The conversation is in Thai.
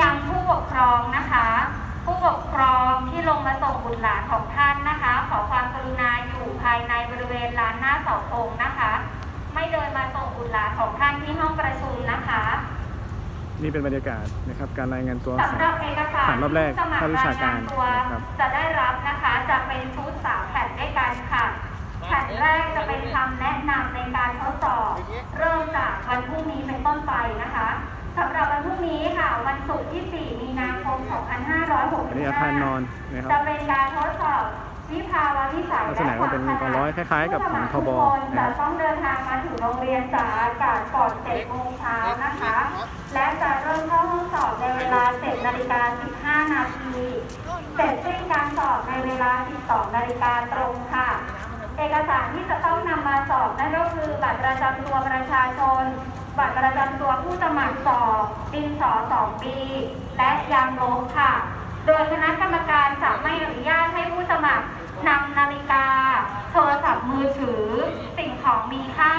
ยังผู้ปกครองนะคะ ผู้ปกครองที่ลงมาส่งบุตรหลานของท่านนะคะ ขอความกรุณาอยู่ภายในบริเวณลานหน้าเสาธงนะคะ ไม่เดินมาส่งบุตรหลานของท่านที่ห้องประชุมนะคะนี่เป็นบรรยากาศนะครับการรายงานตัวสำหรับเอกสารผ่านรอบแรกที่สมัคภาควิชาการยงนตัวนะครับจะได้รับนะคะจะเป็นชุดสามแผ่นด้วยกันค่ะแผ่นแรกจะเป็นคำแนะนำในการทดสอบ เริ่มจากวันพรุ่งนี้เป็นต้นไปนะคะสำหรับวันพรุ่งนี้ค่ะวัน ศุกร์ที่ 4 มีนาคม 2565อันนี้อาคารนอนนะครับจะเป็นการทดสอบวิภาวะวิสัยลักษณะก็เป็นกองร้อยคล้ายๆ กับของทบผู้สมัครทุกคนนะครัจะบต้องเดินทางมาถึงโรงเรียนจากอากาศก่อน7โมงเช้านะคะ และจะเริ่มเข้าห้องสอบในเวลา 7นาฬิกา15 นาทีเสร็จสิ้นการสอบในเวลา 12นาฬิกาตรงค่ะ เอกสารที่จะต้องนำมาสอบนั่นก็คือบัตรประจำตัวประชาชน บัตรประจำตัวผู้สมัครสอบ ดินสองปี และยางลบค่ะ โดยคณะกรรมการจะไม่อนุญาตให้ผู้สมัครนำนาฬิกา โทรศัพท์มือถือ สิ่งของมีค่า